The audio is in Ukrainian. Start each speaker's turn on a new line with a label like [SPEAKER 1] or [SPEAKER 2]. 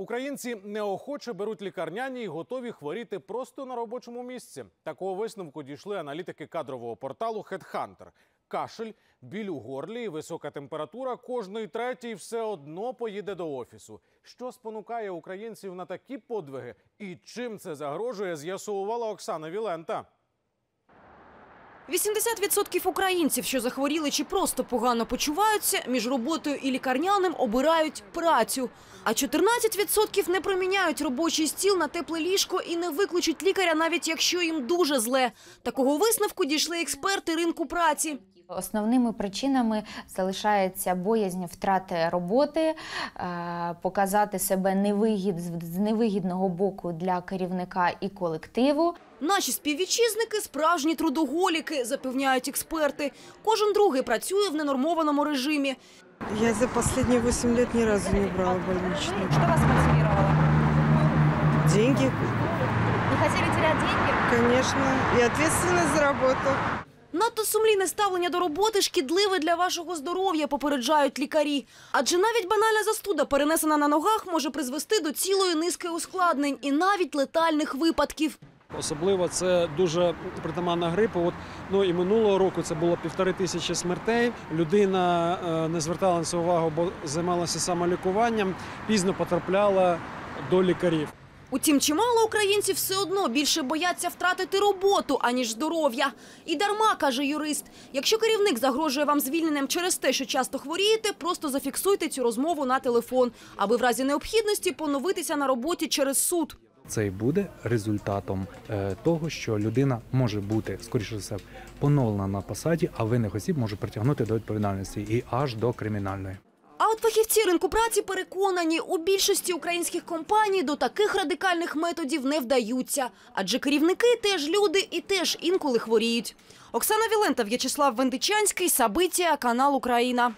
[SPEAKER 1] Українці неохоче беруть лікарняні і готові хворіти просто на робочому місці. Такого висновку дійшли аналітики кадрового порталу HeadHunter. Кашель, біль у горлі і висока температура. Кожний третій все одно поїде до офісу. Що спонукає українців на такі подвиги і чим це загрожує, з'ясовувала Оксана Вілента.
[SPEAKER 2] 80% українців, що захворіли чи просто погано почуваються, між роботою і лікарняним обирають працю. А 14% не проміняють робочий стіл на тепле ліжко і не викличуть лікаря, навіть якщо їм дуже зле. Такого висновку дійшли експерти ринку праці.
[SPEAKER 3] Основними причинами залишається боязнь втрати роботи, е, показати себе невигід, з невигідного боку для керівника і колективу.
[SPEAKER 2] Наші співвітчизники – справжні трудоголіки, запевняють експерти. Кожен другий працює в ненормованому режимі.
[SPEAKER 4] Я за последние 8 лет ни разу не брала больничный.
[SPEAKER 5] Что вас мотивировало?
[SPEAKER 4] Деньги,
[SPEAKER 5] Не хотели терять деньги?
[SPEAKER 4] конечно, и ответственность за работу.
[SPEAKER 2] Надто сумлінне ставлення до роботи шкідливе для вашого здоров'я, попереджають лікарі. Адже навіть банальна застуда, перенесена на ногах, може призвести до цілої низки ускладнень і навіть летальних випадків.
[SPEAKER 6] Особливо це дуже притаманна грипу. От ну і минулого року це було півтори тисячі смертей. Людина е, не звертала на це увагу, бо займалася самолікуванням, пізно потрапляла до лікарів.
[SPEAKER 2] Утім, чимало українців все одно більше бояться втратити роботу, аніж здоров'я. І дарма, каже юрист, якщо керівник загрожує вам звільненням через те, що часто хворієте, просто зафіксуйте цю розмову на телефон, аби в разі необхідності поновитися на роботі через суд.
[SPEAKER 7] Це і буде результатом е, того, що людина може бути, скоріше за все, поновлена на посаді, а винних осіб може притягнути до відповідальності і аж до кримінальної.
[SPEAKER 2] А от фахівці ринку праці переконані, у більшості українських компаній до таких радикальних методів не вдаються. Адже керівники теж люди і теж інколи хворіють. Оксана Вілента, В'ячеслав Вендичанський, Сабиття, канал Україна.